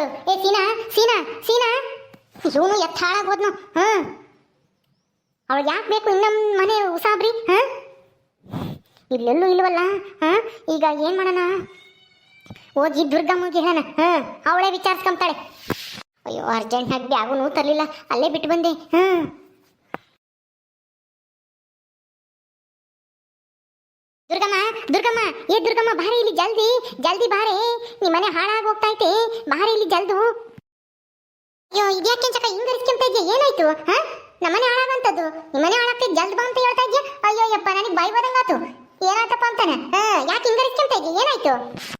ಅವಳು. ಏ, ಸೀನಾ ಸೀನಾ ಸೀನಾ. ಇವನು ಎತ್ತ ಹಾಳಾಗೋದ್ನು ಹಾ. ಅವಳು ಯಾಕೆ ಬೇಕು ಇನ್ನೊಂದು ಮನೆ ಉಸಾಬ್ರಿ, ಹಾ? ಇಲ್ಲೆಲ್ಲೂ ಇಲ್ವಲ್ಲ, ಹಾ? ಈಗ ಏನ್ ಮಾಡೋಣ? ಹೋಗಿ ದುರ್ಗಮ್ಮಗೆ ಹೇಳೋಣ ಹಾ? ಅವಳೇ ವಿಚಾರಿಸ್ಕೊಂತಾಳೆ. ಅಯ್ಯೋ, ಅರ್ಜೆಂಟ್ ಆಗಿ ಬ್ಯಾಗುನು ತರಲಿಲ್ಲ. ಅಲ್ಲೇ ಬಿಟ್ಟು ಬಂದೆ, ಹಾ? ಏ ದುರ್ಗಮ್ಮ, ಬಾರೆ ಇಲ್ಲಿ ಜಲ್ದಿ ಜಲ್ದಿ ಬಾರೆ. ನಿಮ್ಮ ಮನೆ ಹಾಳಾಗಿ ಹೋಗ್ತಾ ಐತೆ ಬಾರೆ ಇಲ್ಲಿ ಜಲ್ದು. ಅಯ್ಯೋ, ಇದ್ಯಾಕೆ ಚಕ ಹಿಂಗ್ ಇರಿಸ್ಕೊಂತ ಇದ್ಯಾ? ಏನಾಯ್ತು, ಹಾ? ನಮ್ಮನೆ ಹಾಳಾಗಂತದ್ದು. ನಿಮ್ಮನೆ ಹಾಳಾಗ್ತಿ ಜಲ್ದ್ ಬಾ ಅಂತ ಹೇಳ್ತಾ ಇದ್ಯಾ? ಅಯ್ಯೋ, ಯಪ್ಪ, ನನಗೆ ಬಾಯಿ ಬದಂಗಾತು ಏನಾಯ್ತಪ್ಪ ಅಂತಾನೆ? ಹಾ, ಯಾಕೆ ಹಿಂಗ್ ಇರಿಸ್ಕೊಂತ ಇದ್ಯಾ? ಏನಾಯ್ತು?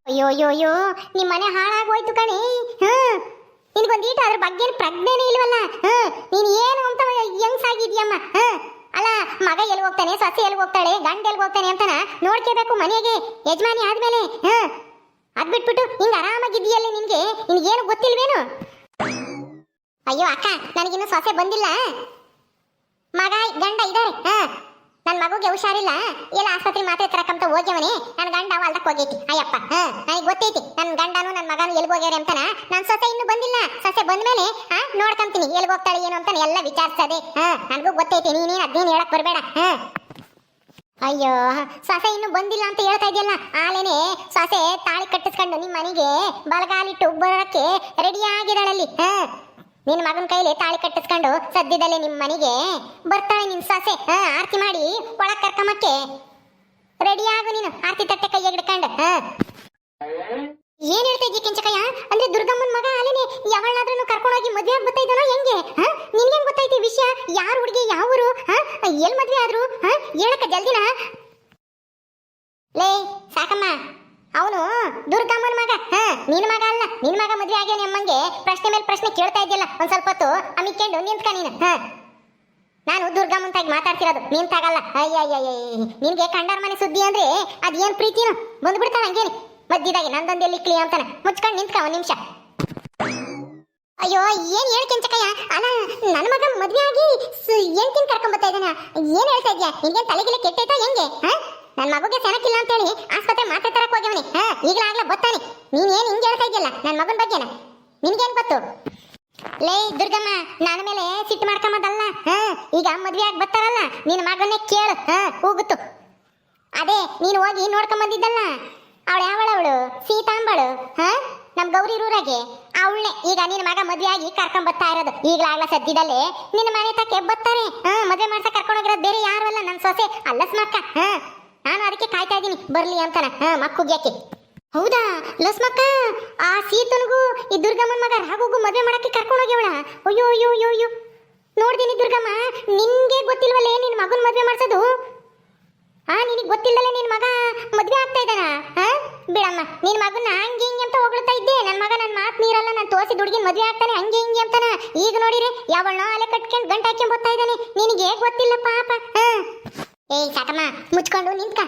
ಅಯ್ಯೋ ಅಯ್ಯೋ ಅಯ್ಯೋ ನಿಮ್ಮ ಮನೆ ಹಾಳಾಗೋಯ್ತು ಕಣಿ. ಹಾ? ನಿನಗೊಂದೀಟ ಅದ್ರ ಬಗ್ಗೆ ಪ್ರಜ್ಞೆನೇ ಇಲ್ವಲ್ಲ? ಹಾ, ನೀನ್ ಏನು ಅಂತ ಹೆಂಗ್ ಸಾಗಿದ್ಯಮ್ಮ ಹಾ? ಮಗ ಎಲ್ಲಿ ಹೋಗ್ತಾನೆ, ಸೊಸೆ ಎಲ್ಲಿ ಹೋಗ್ತಾಳೆ, ಗಂಡ ಎಲ್ಲಿ ಹೋಗ್ತಾನೆ ಅಂತಾನ ನೋಡ್ಕೋಬೇಕು ಮನೆಗೆ. ಯಜಮಾನಿ ಆದ್ಮೇಲೆ, ಹಾ. ಅದ್ ಬಿಟ್ಬಿಟ್ಟು ಹಿಂಗ ಆರಾಮಾಗಿದ್ದೀಯಲ್ಲ ನಿನ್ಗೆ? ನಿನ್ಗೇನು ಗೊತ್ತಿಲ್ವೇನು? ಅಯ್ಯೋ ಅಕ್ಕ, ನನಗಿನ್ನು ಸೊಸೆ ಬಂದಿಲ್ಲ. ಮಗ, ಗಂಡ ಇದ್ದಾರೆ, ಹಾ. ನನ್ನ ಮಗುಗೆ ಹುಷಾರಿಲ್ಲ, ಎಲ್ಲ ಆಸ್ಪತ್ರೆ ಮಾತ್ರೆ ತರಕಂತ ಹೋಗ್ಯವನೆ ನನ್ನ ಗಂಡ ಹೊಲ್ದಕ್ ಹೋಗೈತಿ. ಅಯ್ಯಪ್ಪ ನನಗೆ ಗೊತ್ತೈತಿ ನನ್ನ ಗಂಡನು ನನ್ನ ಮಗನು ಎಲ್ಲಿ ಹೋಗ್ಯಾರೆ ಅಂತಾನ? ನನ್ನ ಸೊಸೆ ಇನ್ನು ಬಂದಿಲ್ಲ. ಸೊಸೆ ಬಂದ್ಮೇಲೆ, ಹಾ, ನೋಡ್ಕೊಂತೀನಿ ಎಲ್ಲಿ ಹೋಗ್ತಾಳೆ ಏನು ಅಂತಾನೆ ಎಲ್ಲ ವಿಚಾರಿಸದೆ. ಹಾ, ನನಗೂ ಗೊತ್ತೈತಿ ನೀನೇನು ಅದೇನು ಹೇಳಕ್ ಬರಬೇಡ, ಹಾ. ಅಯ್ಯೋ, ಸೊಸೆ ಇನ್ನು ಬಂದಿಲ್ಲ ಅಂತ ಹೇಳ್ತಾ ಇದೆಯಲ್ಲ, ಆಲೇನೆ ಸೊಸೆ ತಾಳಿ ಕಟ್ಟಿಸ್ಕೊಂಡು ನಿಮ್ಮ ಮನೆಗೆ ಬಲಗಾಲಿಟ್ಟು ಬರೋಕ್ಕೆ ರೆಡಿ ಆಗಿದ್ದಾಳಲ್ಲಿ, ಹಾ. ನಿನ್ನ ಮಗನ ಕೈಲಿ ತಾಳಿ ಕಟ್ಟಿಸ್ಕೊಂಡು ಸದ್ಯದಲ್ಲೇ ನಿಮ್ಮ ಮನೆಗೆ ಬರ್ತಾಳೆ ನಿನ್ ಸಾಸೆ. ಆರತಿ ಮಾಡಿ ಒಳಗ್ ಕರ್ಕಮಕ್ಕೆ. ರೆಡಿ ಆಗು ನೀನು. ಆರತಿ ತಟ್ಟೆ ಕೈ ಹಿಡ್ಕೊಂಡು ಏನ್ ಹೇಳ್ತಾ ಇದ್ದೀಯ ಕೆಂಚಕಯ್ಯ? ಅಂದ್ರೆ ದುರ್ಗಮ್ಮನ ಮಗ ಅಲ್ಲೇನೆ ಯಾವಳಾದ್ರೂ ಕರ್ಕೊಂಡೋಗಿ ಮದ್ವೆ ಆಗಿ ಬರ್ತಾ ಇದ್ದಾನೋ ಹೆಂಗೆ? ನಿನ್ಗೇನ್ ಗೊತ್ತೈತಿ ವಿಷಯ? ಯಾರು ಹುಡುಗಿ, ಯಾವ ಊರು? ಹಾ, ಎಲ್ ಮದ್ವೆ ಆದ್ರು? ಹೇಳಕ್ಕ ಜಲ್ದಿನ? ಲೇ, ಸಾಕಮ್ಮ. ಅವನು ದುರ್ಗಮ್ಮನ ಮಗ. ಹಾ ನಿನ್ ಮಗ ಅಲ್ಲ. ನಿನ್ ಮಗ ಮದ್ವೆ ಆಗ್ಯಾನ ಅಮ್ಮಂಗೆ. ಪ್ರಶ್ನೆ ಮೇಲೆ ಪ್ರಶ್ನೆ ಕೇಳ್ತಾ ಇದ್ದಿಲ್ಲ ಒಂದ್ ಸ್ವಲ್ಪ ಹೊತ್ತು ಅಮಿಕೊಂಡು ನಿಂತ್ಕ ನೀನು. ಹಾ. ನಾನು ದುರ್ಗಮ್ಮಂತಾಗಿ ಮಾತಾಡ್ತಿರೋದು, ನಿಂತಾಗಲ್ಲ. ಅಯ್ಯಯ್ಯಯ್ಯ ನಿನ್ಗೆ ಕಂಡಾರ ಮನೆ ಸುದ್ದಿ ಅಂದ್ರೆ ಅದೇನ್ ಪ್ರೀತಿನೋ ಬಂದ್ಬಿಡ್ತಾನ ಹಂಗೇನಿ ಮಧ್ಯದಾಗೆ ನಂದೊಂದು ಎಲ್ಲಿ ಕ್ಲಿಯ ಅಂತಾನೆ ಮುಚ್ಕೊಂಡು ನಿಂತ್ಕ ಒಂದ್ ನಿಮಿಷ ಅಯ್ಯೋ ಏನ್ ಹೇಳ್ ಕೆಂಚಕಯ್ಯ ಅಲ್ಲ ನನ್ನ ಮಗ ಮದ್ವೆ ಆಗಿ ಏನ್ ಕರ್ಕೊಂಡ್ ಬರ್ತಾ ಇದ್ದಾನ ಏನ್ ಹೇಳ್ತಾ ಇದ್ಯಾ ನಿನ್ಗೆ ತಲೆಗೆಲ್ಲ ಕೆಟ್ಟೈತಾ ಹೆಂಗೆ ಹಾ ನನ್ನ ಮಗುಗೆ ಸೆನಕಿಲ್ಲ ಅಂತ ಹೇಳಿ ಆಸ್ಪತ್ರೆ ಮಾತ್ರೆ ತರಕ್ ಹೋಗ್ಯವನಿ. ಹಾ, ಈಗಲಾಗ್ಲ ಗೊತ್ತಾನೆ ನೀನ್ ಏನ್ ಹಿಂಗೆ ಹೇಳ್ತಾ ಇದೆಯಲ್ಲ ನನ್ನ ಮಗನ ಬಗ್ಗೆನ? ನಿನ್ಗೇನ್ ಗೊತ್ತು? ಲೇ, ದುರ್ಗಮ್ಮ ನನ್ನ ಮೇಲೆ ಸಿಟ್ಟು ಮಾಡ್ಕೊಂಬದಲ್ಲ. ಹಾ, ಈಗ ಮದ್ವೆ ಆಗಿ ಬರ್ತಾರಲ್ಲ ನಿನ್ನ ಮಗನೇ ಕೇಳು. ಹಾ, ಹೋಗುತ್ತು. ಅದೇ, ನೀನು ಹೋಗಿ ನೋಡ್ಕೊಂಬಂದಿದ್ದಲ್ಲ. ಅವಳು ಯಾವಳ ಅವಳು ಸೀತಾಂಬಳು. ಹಾ, ನಮ್ ಗೌರಿ ರೂರಾಗೆ. ಅವಳನ್ನೇ ಈಗ ನಿನ್ನ ಮಗ ಮದ್ವೆ ಆಗಿ ಕರ್ಕೊಂಡ್ ಬರ್ತಾ ಇರೋದು. ಈಗಲಾಗ್ಲ ಸದ್ಯದಲ್ಲೇ ನಿನ್ನ ಮನೆ ತಕ್ಕೆ ಬರ್ತಾರೆ. ಹ, ಮದ್ವೆ ಮಾಡ್ಸಕ್ ಕರ್ಕೊಂಡು ಹೋಗಿರೋದು ಬೇರೆ ಯಾರು ಅಲ್ಲ ನನ್ನ ಸೊಸೆ. ಅಲ್ಲಸ್ಮಕ್ಕ. ಹಾ. ನಾನು ಅದಕ್ಕೆ ಕಾಯ್ತಾ ಇದ್ದೀನಿ. ಬರ್ಲಿ ಅಂತಾನ. ಹಾ ಮಕ್ಕುಗ್ಯಾಕೆ ಹೌದಾ? ಲಸ್ಮಕ್ಕ, ಆ ಸೀತನಿಗೂ ಈ ದುರ್ಗಮ್ಮನ ಮಗ ರಾಘುಗೂ ಮದುವೆ ಮಾಡಕ್ಕೆ ಕರ್ಕೊಂಡು ಹೋಗ್ಯವಳ? ಅಯ್ಯೋ ಅಯ್ಯೋ ಅಯ್ಯೋ ಅಯ್ಯೋ. ನೋಡ್ತೀನಿ ದುರ್ಗಮ್ಮ, ನಿನ್ಗೆ ಗೊತ್ತಿಲ್ವಲ್ಲೇ ನಿನ್ನ ಮಗನ್ ಮದುವೆ ಮಾಡ್ಸೋದು? ಆ, ನಿನಗೆ ಗೊತ್ತಿಲ್ಲಲ್ಲೇ ನಿನ್ ಮಗ ಮದುವೆ ಆಗ್ತಾ ಇದ್ದಾನ? ಹಾ ಬಿಡಮ್ಮ ನಿನ್ನ ಮಗನ ಹಂಗೆ ಹಿಂಗೆ ಅಂತ ಹೊಗಳ್ತಾ ಇದ್ದೆ. ನನ್ನ ಮಗ ನನ್ನ ಮಾತು ನೀರಲ್ಲ ನಾನು ತೋರಿಸಿ ದುಡ್ಗಿನ ಮದುವೆ ಆಗ್ತಾನೆ, ಹಂಗೆ ಹಿಂಗೆ ಅಂತಾನ. ಈಗ ನೋಡಿರಿ ಯಾವಳನ್ನ ಅಲೆ ಕಟ್ಕೊಂಡು ಗಂಟೆ ಹಾಕ್ಕೊಂಡ್ ಬರ್ತಾ ಇದ್ದಾನೆ. ನಿನಗೆ ಗೊತ್ತಿಲ್ಲ ಪಾಪ. ಹಾ ಏಯ್ ಸಾಕಮ್ಮ, ಮುಚ್ಕೊಂಡು ನಿಂತ್ಕ.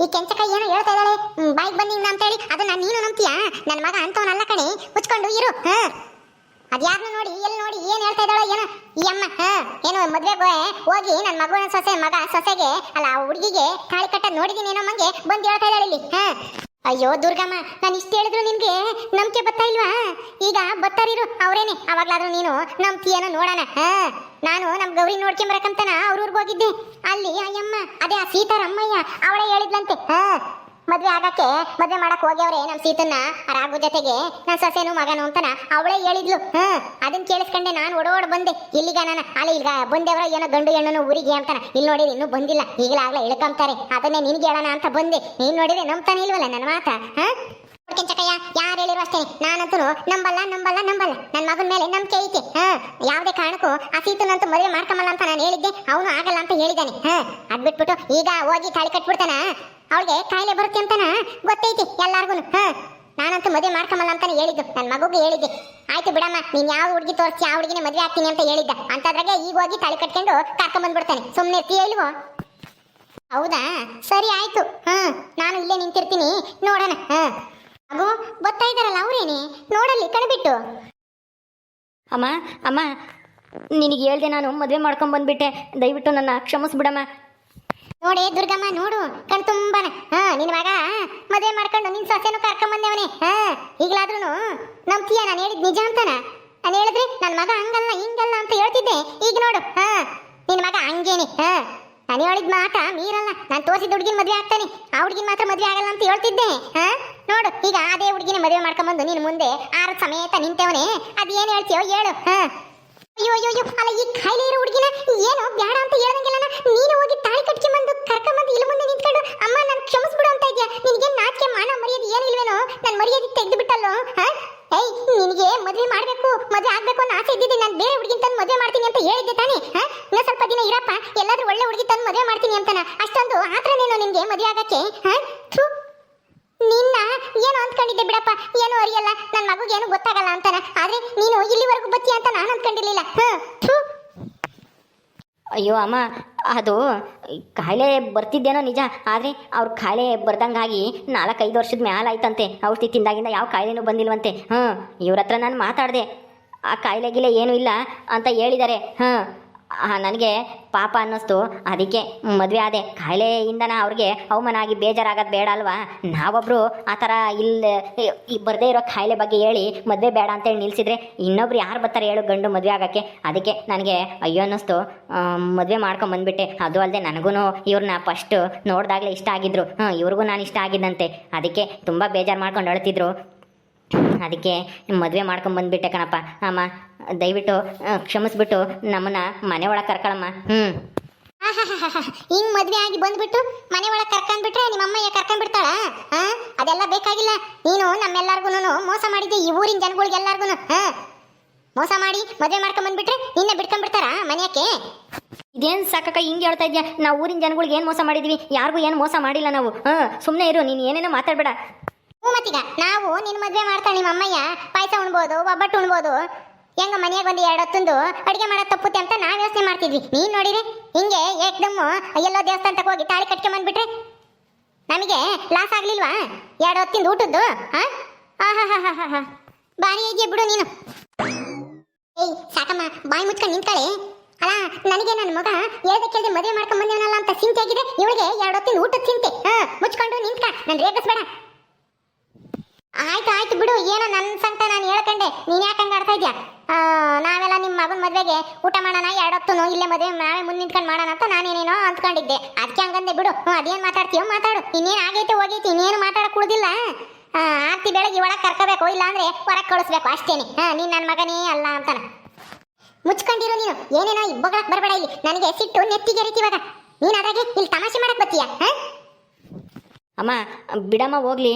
ಈ ಕೆಂಚಕ ಏನೋ ಹೇಳ್ತಾ ಇದ್ದಾಳೆ. ಬಾಯ್ಗೆ ಬಂದಿ ಅಂತ ಹೇಳಿ, ಅದನ್ನ ನೀನು ನಂಬ್ತೀಯಾ? ನನ್ನ ಮಗ ಅಂತವನಲ್ಲ ಕಣೆ, ಮುಚ್ಕೊಂಡು ಇರು, ಹಾ. ಅದ್ಯಾರನ್ನ ನೋಡಿ ಎಲ್ಲಿ ನೋಡಿ, ಏನ್ ಹೇಳ್ತಾ ಇದ್ದಾಳೋ ಏನೋ. ಈ ಅಮ್ಮ, ಹಾ ಮದುವೆ ಮದ್ವೆಗೆ ಹೋಗಿ ನನ್ನ ಮಗುವಿನ ಸೊಸೆ, ಮಗ ಸೊಸೆಗೆ, ಅಲ್ಲ ಆ ಹುಡುಗಿಗೆ ತಾಳಿ ಕಟ್ಟದ್ ನೋಡಿದೀನಿ ಏನೋ ಮಂಗೆ, ಬಂದು ಹೇಳ್ತಾ ಇದ್ದಾಳೆ ಇಲ್ಲಿ, ಹಾ. ಅಯ್ಯೋ ದುರ್ಗಮ್ಮ, ನಾನು ಇಷ್ಟು ಹೇಳಿದ್ರು ನಿನಗೆ ನಂಬಿಕೆ ಬತ್ತಾ ಇಲ್ವಾ? ಈಗ ಬತ್ತಾರಿರು ಅವರೇನೆ, ಅವಾಗ್ಲಾದ್ರೂ ನೀನು ನಂಬ್ತೀಯೇನೋ ನೋಡೋಣ, ಹಾ? ನಾನು ನಮ್ ಗೌರಿ ನೋಡ್ಕೊಂಬರಕಂತನ ಅವ್ರ ಊರಿಗೆ ಹೋಗಿದ್ದೆ. ಅಲ್ಲಿ ಅಯ್ಯಮ್ಮ, ಅದೇ ಆ ಸೀತಾರಮ್ಮಯ್ಯ ಅವಳೇ ಹೇಳಿದ್ಲಂತೆ, ಹಾ? ಮದ್ವೆ ಆಗಕ್ಕೆ ಮದ್ವೆ ಮಾಡಕ್ ಹೋಗ್ಯವ್ರೆ ನಮ್ ಸೀತನ್ನ ರಾಘು ಜೊತೆಗೆ, ನನ್ ಸೊಸೆನು ಮಗನು ಅಂತನ ಅವಳೇ ಹೇಳಿದ್ಲು. ಹ ಅದನ್ನ ಕೇಳಿಸ್ಕೊಂಡೆ ನಾನು ಓಡೋಡ್ ಬಂದೆ. ಇಲ್ಲಿಗ ನಾನು ಅಲ್ಲಿ ಈಗ ಬಂದೆವ್ರ ಏನೋ ಗಂಡು ಹೆಣ್ಣು ಊರಿಗೆ ಅಂತಾನ ಇಲ್ಲಿ ನೋಡಿದ್ರೆ ಇನ್ನೂ ಬಂದಿಲ್ಲ. ಈಗಲಾಗ್ಲೇ ಇಳ್ಕೊಂತಾರೆ ಅದನ್ನೇ ನಿನ್ಗೆ ಹೇಳೋಣ ಅಂತ ಬಂದೆ. ನೀನ್ ನೋಡಿದ್ರೆ ನಂಬ್ತಾನೆ ಇಲ್ವಲ್ಲ ನನ್ನ ಮಾತ ಹಾ? ಕೆಂಚಕಯ್ಯ ಯಾರು ಹೇಳಿರೋ ಅಷ್ಟೇ. ನಾನಂತೂ ನಂಬಲ್ಲ ನಂಬಲ್ಲ ನಂಬಲ್ಲ. ನನ್ನ ಮಗನ ಮೇಲೆ ನಂಬಿಕೆ ಐತೆ, ಹಾ? ಯಾವುದೇ ಕಾರಣಕ್ಕೂ ಆ ಸೀತನಂತೂ ಮದುವೆ ಮಾಡ್ಕೊಂಬಲ್ಲ ಅಂತ ನಾನು ಹೇಳಿದ್ದೆ. ಅವನು ಆಗಲ್ಲ ಅಂತ ಹೇಳಿದ್ದಾನೆ, ಹಾ? ಅದ್ಬಿಟ್ಬಿಟ್ಟು ಈಗ ಹೋಗಿ ತಾಳಿ ಕಟ್ಬಿಡ್ತಾನ. ಅವಳಿಗೆ ಕಾಯಿಲೆ ಬರುತ್ತೆ ಅಂತಾನ? ಗೊತ್ತೈತಿ ಎಲ್ಲಾರ್ಗು ಹಾ. ನಾನಂತೂ ಮದುವೆ ಮಾಡ್ಕೊಂಬಲ್ಲ ಅಂತಾನೆ ಹೇಳಿದ್ದು. ನನ್ನ ಮಗುಗೆ ಹೇಳಿದ್ದೆ. ಆಯ್ತು ಬಿಡಮ್ಮ, ನೀನ್ ಯಾವ ಹುಡುಗಿ ತೋರಿಸಿ ಆ ಹುಡುಗಿನ ಮದುವೆ ಆಗ್ತೀನಿ ಅಂತ ಹೇಳಿದ್ದ. ಅಂತದ್ರಾಗೆ ಈಗ ಹೋಗಿ ತಾಳಿ ಕಟ್ಕೊಂಡು ಕರ್ಕೊಂಡ್ ಬಂದ್ಬಿಡ್ತಾನೆ ಸುಮ್ಮನೆ ಇರ್ತೀಯ ಇಲ್ವೋ? ಹೌದಾ? ಸರಿ ಆಯ್ತು. ಹಾ. ನಾನು ಇಲ್ಲೇ ನಿಂತಿರ್ತೀನಿ. ನೋಡೋಣ. ಹಾ. ಅಗೋ ಬರ್ತಾ ಇದಾರಲ್ಲ ಅವ್ರೇನೆ? ನೋಡಲ್ಲಿ, ಕಣ್ಬಿಟ್ಟು. ಅಮ್ಮ ಅಮ್ಮ, ನಿನಗೆ ಹೇಳ್ದೆ ನಾನು ಮದುವೆ ಮಾಡ್ಕೊಂಡ್ ಬಂದ್ಬಿಟ್ಟೆ ದಯವಿಟ್ಟು ನನ್ನ ಕ್ಷಮಿಸ್ಬಿಡಮ್ಮ. ನೋಡಿ ದುರ್ಗಮ್ಮ, ನೋಡು, ಕಣ್ ತುಂಬಾನ. ಹಾ, ನಿನ್ ಮಗ ಮದುವೆ ಮಾಡ್ಕೊಂಡು ನಿನ್ ಸೊಸೆನು ಕರ್ಕೊಂಡ್ ಬಂದೇವನೇ ಹಾ ಈಗಲಾದ್ರೂ ನಂಬ್ತೀಯ? ನಾನು ಹೇಳಿದ್ ನಿಜ ಅಂತಾನ? ನಾನು ಹೇಳಿದ್ರೆ ನನ್ನ ಮಗ ಹಂಗಲ್ಲ, ಹಿಂಗಲ್ಲ ಅಂತ ಹೇಳ್ತಿದ್ದೆ. ಈಗ ನೋಡು, ಹಾ, ನಿನ್ ಮಗ ಹಂಗೇನೆ, ಹಾ. ನಾನು ಹೇಳಿದ ಮಾತ ಮೀರಲ್ಲ. ನಾನು ತೋರಿಸಿದ ಹುಡುಗಿನ ಮದುವೆ ಆಗ್ತಾನೆ. ಆ ಹುಡುಗಿನ ಮಾತ್ರ ಮದುವೆ ಆಗಲ್ಲ ಅಂತ ಹೇಳ್ತಿದ್ದೆ. ಹಾ, ನೋಡು, ಈಗ ಅದೇ ಹುಡುಗಿನ ಮದುವೆ ಮಾಡ್ಕೊಂಬಂದು ನೀನು ಮುಂದೆ ಆರು ಸಮೇತ ನಿಂತವನೇ. ಅದೇನು ಹೇಳ್ತೀಯೋ ಹೇಳು, ಹಾ. ಅಯ್ಯೋ ಅಯ್ಯೋ ಅಯ್ಯೋ ಅಲ್ಲ ಈ ಇರೋ ಹುಡುಗಿನ ಏನು ಬೇಡ ಅಂತ ಹೇಳ್ದಂಗೆಲ್ಲ ನೀನು ಹೋಗಿ ತಾಳಿ ಕಟ್ಕೊಂಬಂದು ಕರ್ಕೊಂಬಂದು ಇಲ್ಲಿ ಮುಂದೆ ನಿಂತ್ಕೊಂಡು, ಅಮ್ಮ, ನಾನು ಕ್ಷಮಿಸ್ಬಿಡು ಅಂತ ಇದೆಯಾ? ನಿನಗೆ ನಾಚಿಕೆ ಮಾನ ಮರ್ಯಾದೆ ಏನಿಲ್ವೇನೋ ನನ್ನ ಮರ್ಯಾದೆ ತೆಗೆದು ಬಿಟ್ಟಲ್ಲೋ ಏಯ್, ನಿನಗೆ ಮದುವೆ ಮಾಡಬೇಕು, ಮದುವೆ ಆಗಬೇಕು ಅನ್ನೋ ಆಸೆ ಇದ್ದಿದ್ದೆ. ನಾನು ಬೇರೆ ಹುಡುಗಿನ ತಂದು ಮದುವೆ ಮಾಡ್ತೀನಿ ಅಂತ ಹೇಳಿದ್ದೆ ತಾನೇ, ಹಾ? ಸ್ವಲ್ಪ ದಿನ ಇರಪ್ಪ, ಎಲ್ಲಾದರೂ ಒಳ್ಳೆ ಹುಡುಗಿ ತಂದು ಮದುವೆ ಮಾಡ್ತೀನಿ ಅಂತಾನ. ಅಷ್ಟೊಂದು ಆತರನೇನೋ ನಿನಗೆ ಮದುವೆ ಆಗಕ್ಕೆ, ಹಾಂ? ಥು ನಿನ್ನ ಏನು ಅಂದ್ಕೊಂಡಿದ್ದೆ ಬಿಡಪ್ಪ. ಏನು ಅರಿಯಲ್ಲ. ನನ್ನ ಮಗುಗೆ ಏನು ಗೊತ್ತಾಗಲ್ಲ ಅಂತಾನೆ. ಆದ್ರೆ ನೀನು ಇಲ್ಲಿವರೆಗೂ ಬತ್ತಿ ಅಂತ ನಾನು ಅಂದ್ಕೊಂಡಿರ್ಲಿಲ್ಲ. ಅಯ್ಯೋ ಅಮ್ಮ, ಅದು ಕಾಯಿಲೆ ಬರ್ತಿದ್ದೇನೋ ನಿಜ. ಆದರೆ ಅವ್ರ ಕಾಯಿಲೆ ಬರ್ದಂಗಾಗಿ ನಾಲ್ಕೈದು ವರ್ಷದ ಮ್ಯಾಲ ಆಯ್ತಂತೆ. ಔಷಧಿ ತಿಂದಾಗಿಂದ ಯಾವ ಕಾಯಿಲೆನೂ ಬಂದಿಲ್ವಂತೆ. ಹ್ಞೂ ಇವ್ರ ಹತ್ರ ನಾನು ಮಾತಾಡಿದೆ. ಆ ಕಾಯಿಲೆ ಗಿಲೆ ಏನೂ ಇಲ್ಲ ಅಂತ ಹೇಳಿದ್ದಾರೆ ಹಾಂ ನನಗೆ ಪಾಪ ಅನ್ನಿಸ್ತು. ಅದಕ್ಕೆ ಮದುವೆ ಆದೆ. ಕಾಯಿಲೆಯಿಂದನ ಅವ್ರಿಗೆ ಅವಮಾನ ಆಗಿ ಬೇಜಾರಾಗೋದು ಬೇಡ ಅಲ್ವಾ? ನಾವೊಬ್ಬರು ಆ ಥರ ಇಲ್ಲಿ ಬರದೇ ಇರೋ ಕಾಯಿಲೆ ಬಗ್ಗೆ ಹೇಳಿ ಮದುವೆ ಬೇಡ ಅಂತೇಳಿ ನಿಲ್ಸಿದ್ರೆ ಇನ್ನೊಬ್ರು ಯಾರು ಬರ್ತಾರೆ ಹೇಳು ಗಂಡು ಮದುವೆ ಆಗೋಕ್ಕೆ? ಅದಕ್ಕೆ ನನಗೆ ಅಯ್ಯೋ ಅನ್ನಿಸ್ತು. ಮದುವೆ ಮಾಡ್ಕೊಂಬಂದ್ಬಿಟ್ಟೆ ಅದು ಅಲ್ಲದೆ ನನಗೂ ಇವ್ರನ್ನ ಫಸ್ಟು ನೋಡಿದಾಗಲೇ ಇಷ್ಟ ಆಗಿದ್ರು. ಇವ್ರಿಗೂ ನಾನು ಇಷ್ಟ ಆಗಿದ್ದಂತೆ. ಅದಕ್ಕೆ ತುಂಬ ಬೇಜಾರು ಮಾಡ್ಕೊಂಡು ಅಳ್ತಿದ್ರು. ಅದಕ್ಕೆ ಮದುವೆ ಮಾಡ್ಕೊಂಬಂದ್ಬಿಟ್ಟೆ ಕಣಪ್ಪ. ಅಮ್ಮ ದಯವಿಟ್ಟು ಕ್ಷಮಿಸ್ಬಿಟ್ಟು ನಮ್ಮನ್ನ ಮನೆ ಒಳಗೆ ಕರ್ಕೊಳಮ್ಮ. ಹ್ಞೂ. ಹಿಂಗ್ ಮದ್ವೆ ಆಗಿ ಬಂದ್ಬಿಟ್ಟು ಮನೆ ಒಳಗೆ ಕರ್ಕೊಂಡ್ಬಿಟ್ರೆ ನಿಮ್ಮ ಅಮ್ಮಯ್ಯ ಕರ್ಕೊಂಡ್ಬಿಡ್ತಾಳ? ಹಾ ಅದೆಲ್ಲ ಬೇಕಾಗಿಲ್ಲ. ನೀನು ನಮ್ಮೆಲ್ಲರಿಗೂ ಮೋಸ ಮಾಡಿದ್ದೆ ಈ ಊರಿನ ಜನಗಳಿಗೆ ಹಾ ಮೋಸ ಮಾಡಿ ಮದುವೆ ಮಾಡ್ಕೊಂಡ್ ಬಂದ್ಬಿಟ್ರೆ ನಿನ್ನ ಬಿಡ್ಕೊಂಡ್ಬಿಡ್ತಾರ ಮನೆಯಕ್ಕೆ? ಇದೇನು ಸಾಕಕ್ಕ ಹಿಂಗೆ ಹೇಳ್ತಾ ಇದ್ಯಾ? ನಾವು ಊರಿನ ಜನಗಳಿಗೆ ಏನು ಮೋಸ ಮಾಡಿದ್ವಿ? ಯಾರಿಗೂ ಏನು ಮೋಸ ಮಾಡಿಲ್ಲ ನಾವು. ಹಾಂ ಸುಮ್ಮನೆ ಇರು ನೀನು ಏನೇನೋ ಮಾತಾಡಬೇಡ. ಹ್ಞೂ ಮತ್ತೀಗ, ನಾವು ನಿನ್ನ ಮದುವೆ ಮಾಡ್ತಾಳೆ ನಿಮ್ಮ ಅಮ್ಮಯ್ಯ, ಪಾಯಸ ಉಣ್ಬೋದು, ಒಬ್ಬಟ್ಟು ಉಣ್ಬೋದು. ಹೆಂಗ ಮನೆಯಾಗ ಒಂದು ಎರಡು ಹೊತ್ತಂದು ಅಡುಗೆ ಮಾಡೋದು ತಪ್ಪುತ್ತೆ ಅಂತ ನಾವು ಯೋಚನೆ ಮಾಡ್ತಿದ್ವಿ. ನೀನು ನೋಡಿರಿ, ಹಿಂಗೆ ಏಕ್ದಮ್ಮು ಎಲ್ಲೋ ದೇವಸ್ಥಾನಕ್ಕೆ ಹೋಗಿ ತಾಳಿ ಕಟ್ಕೊಂಬಂದ್ಬಿಟ್ರೆ? ನಮಗೆ ಲಾಸ್ ಆಗ್ಲಿಲ್ವಾ? ಎರಡು ಹೊತ್ತಿಂದ ಊಟದ್ದು ಹಾ ಆಹಾಹಾಹಾಹಾ. ಬಾರಿ ಇದೆಯಾ ಬಿಡು ನೀನು. ಏಯ್, ಸಾಕಮ್ಮ, ಬಾಯಿ ಮುಚ್ಕೊಂಡು ನಿಂತಾಳೆ ಅಲ್ಲ ನನಗೆ ನನ್ನ ಮಗ ಹೇಳ್ದೆ ಕೇಳ್ದೆ ಮದುವೆ ಮಾಡ್ಕೊಂಡ್ ಬಂದೇವನಲ್ಲ ಅಂತ ಚಿಂತೆ ಆಗಿದೆ. ಇವಳಿಗೆ ಎರಡು ಹೊತ್ತಿನ ಊಟದ ಚಿಂತೆ. ಹಾ, ಮುಚ್ಕೊಂಡು ನಿಂತ್ಕ. ನಾನು ರೇಗಿಸ್ಬೇಡ. ಆಯ್ತು ಆಯ್ತು ಬಿಡು. ಏನೋ ನನ್ನ ಸಂಕಟ ನಾನು ಹೇಳ್ಕೊಂಡೆ. ನೀನು ಯಾಕೆ ಹಂಗ ಆಡ್ತಾ ಇದ್ಯಾ? ನಾವೆಲ್ಲ ನಿಮ್ಮ ಮಗನ ಮದ್ವೆಗೆ ಊಟ ಮಾಡೋಣ ಎರಡೊತ್ತು ಇಲ್ಲೇ ಮದುವೆ ನಾವೇ ಮುಂದೆ ನಿಂತ್ಕೊಂಡು ಮಾಡೋಣ ಅಂತ ನಾನೇನೇನೋ ಅಂದ್ಕೊಂಡಿದ್ದೆ ಅದಕ್ಕೆ ಹಂಗಂದೆ ಬಿಡು. ಹ್ಞೂ ಅದೇನು ಮಾತಾಡು. ಇನ್ನೇನು ಆಗೈತೆ ಹೋಗೈತಿ ಇನ್ನೇನು ಮಾತಾಡಕ್ ಉಳ್ದಿಲ್ಲ ಆ, ಆರ್ತಿ ಬೆಳಗ್ಗೆ ಒಳಗೆ ಕರ್ಕೋಬೇಕು ಇಲ್ಲಾಂದ್ರೆ ಹೊರಗೆ ಕಳಿಸ್ಬೇಕು ಅಷ್ಟೇನೆ. ಹಾ ನೀನ್ ನನ್ನ ಮಗನೇ ಅಲ್ಲ ಅಂತಾನ. ಮುಚ್ಕೊಂಡಿರೋ ನೀನು. ಏನೇನೋ ಇಬ್ಬಗಳಕ್ಕೆ ಬರಬೇಡ ಇಲ್ಲಿ. ನನಗೆ ಸಿಟ್ಟು ನೆತ್ತಿಗೆ ಇವಾಗ. ನೀನು ಅದಾಗೆ ಇಲ್ಲಿ ತಮಾಷೆ ಮಾಡಕ್ಕೆ ಬರ್ತೀಯಾ? ಹಾ? ಅಮ್ಮ, ಬಿಡಮ್ಮ, ಹೋಗ್ಲಿ.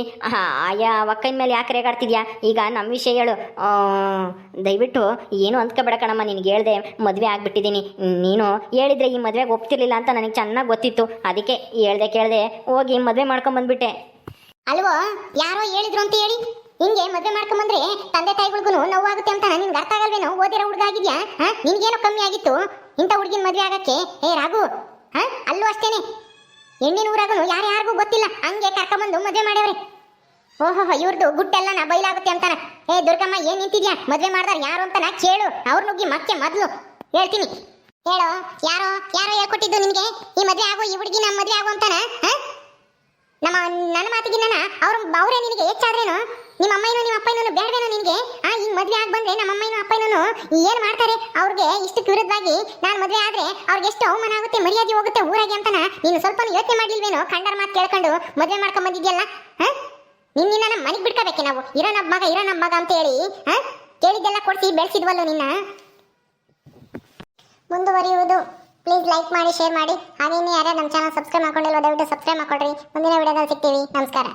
ಆಯಾ ಒಕ್ಕನ ಮೇಲೆ ಯಾಕೆ ರೇಗಾಡ್ತಿದ್ಯಾ? ಈಗ ನಮ್ಮ ವಿಷಯ ಹೇಳು. ದಯವಿಟ್ಟು ಏನು ಅಂದ್ಕೊಬೇಡ ಕಣಮ್ಮ, ನಿನಗೆ ಹೇಳ್ದೆ ಮದುವೆ ಆಗಿಬಿಟ್ಟಿದ್ದೀನಿ. ನೀನು ಹೇಳಿದ್ರೆ ಈ ಮದುವೆಗೆ ಒಪ್ತಿರ್ಲಿಲ್ಲ ಅಂತ ನನಗೆ ಚೆನ್ನಾಗಿ ಗೊತ್ತಿತ್ತು. ಅದಕ್ಕೆ ಹೇಳ್ದೆ ಕೇಳ್ದೆ ಹೋಗಿ ಮದುವೆ ಮಾಡ್ಕೊಂಬಂದ್ಬಿಟ್ಟೆ ಅಲ್ವೋ, ಯಾರೋ ಹೇಳಿದ್ರು ಅಂತ ಹೇಳಿ? ಹಿಂಗೆ ಮದುವೆ ಮಾಡ್ಕೊಂಬಂದ್ರೆ ತಂದೆ ತಾಯಿಗಳಿಗೂ ನೋವಾಗುತ್ತೆ ಅಂತ ನಿನ್ಗೆ ಅರ್ಥ ಆಗಲ್ವೇನೋ? ಓದಿರೋ ಹುಡುಗ ಆಗಿದ್ಯಾ? ನಿನ್ಗೇನೋ ಕಮ್ಮಿ ಆಗಿತ್ತು? ಇಂಥ ಹುಡುಗಿನ ಮದುವೆ ಆಗಕ್ಕೆ? ಏ, ರಾಘು. ಹಾಂ? ಅಲ್ಲೂ ಅಷ್ಟೇನೆ. ಹೆಣ್ಣಿನ ಊರಾಗೂ ಯಾರ್ಯಾರಿಗೂ ಗೊತ್ತಿಲ್ಲ. ಹಂಗೆ ಕರ್ಕೊಂಬಂದು ಮದುವೆ ಮಾಡ್ಯವ್ರೆ. ಓಹೋ ಇವ್ರದ್ದು ಗುಟ್ಟೆಲ್ಲ ನಾ ಬೈಲಾಗುತ್ತೆ ಅಂತಾನ. ಏ, ದುರ್ಗಮ್ಮ, ಏನ್ ನಿಂತಿದ್ಯಾ? ಮದ್ವೆ ಮಾಡ್ದಾರ ಯಾರು ಅಂತ ನಾ ಕೇಳು. ಅವ್ರ ನುಗ್ಗಿ ಮತ್ತೆ ಮೊದ್ಲು. ಹೇಳ್ತೀನಿ. ಹೇಳು, ಯಾರೋ ಯಾರೋ ಹೇಳ್ಕೊಟ್ಟಿದ್ದು ನಿನ್ಗೆ? ಈ ಮದ್ವೆ ಆಗೋ, ಈ ಹುಡುಗಿ ನಮ್ಮ ಮದ್ವೆ ಆಗೋ ಅಂತಾನ, ಹಾ? ನಮ್ಮ, ನನ್ನ ಮಾತಿಗಿನ್ನ ಅವ್ರ, ಅವರೇ ನಿನಗೆ ಹೆಚ್ಚಾದ್ರೇನು? ನಿಮ್ಮ ಅಮ್ಮಯ್ಯನು ನಿಮ್ಮ ಅಪ್ಪಯ್ಯನು ಬೇಡವೇನೋ ನಿನಗೆ? ಆ, ಈಗ ಮದ್ವೆ ಆಗಿ ಬಂದ್ರೆ ನಮ್ಮ ಅಮ್ಮಯ್ಯನು ಅಪ್ಪಯ್ಯನು ಏನು ಮಾಡ್ತಾರೆ? ಅವ್ರಿಗೆ ಇಷ್ಟಕ್ಕೆ ವಿರುದ್ಧವಾಗಿ ನಾನು ಮದ್ವೆ ಆದ್ರೆ ಅವ್ರಿಗೆ ಎಷ್ಟು ಅವಮಾನ ಆಗುತ್ತೆ, ಮರ್ಯಾದೆ ಹೋಗುತ್ತೆ ಊರಾಗೆ ಅಂತನ ನೀನು ಸ್ವಲ್ಪ ಯೋಚನೆ ಮಾಡ್ಲಿಲ್ವೇನೋ? ಕಂಡರ ಮಾತು ಕೇಳ್ಕೊಂಡು ಮದ್ವೆ ಮಾಡ್ಕೊಂಡ್ ಬಂದಿದ್ಯಲ್ಲ, ಹಾ? ನಿನ್ನ ನಮ್ಮ ಮನೆಗೆ ಬಿಡ್ಕೋಬೇಕೆ ನಾವು? ಇರೋ ನಮ್ಮ ಮಗ, ಇರೋ ನಮ್ಮ ಮಗ ಅಂತ ಹೇಳಿ, ಹಾ? ಕೇಳಿದ್ದೆಲ್ಲ ಕೊಡ್ಸಿ ಬೆಳೆಸಿದ್ವಲ್ಲ ನಿನ್ನ? ಮುಂದುವರಿಯುವುದು. ಪ್ಲೀಸ್ ಲೈಕ್ ಮಾಡಿ, ಶೇರ್ ಮಾಡಿ. ಹಾಗೇನೇ ಯಾರ್ಯಾರು ನಮ್ಮ ಚಾನಲ್ ಸಬ್ಸ್ಕ್ರೈಬ್ ಮಾಡ್ಕೊಂಡಿಲ್ಲ ದಯವಿಟ್ಟು ಸಬ್ಸ್ಕ್ರೈಬ್ ಮಾಡ್ಕೊಳ್ರಿ. ಮುಂದಿನ ವಿಡಿಯೋದಲ್ಲಿ ಸಿಗ್ತೀವಿ. ನಮಸ್ಕಾರ.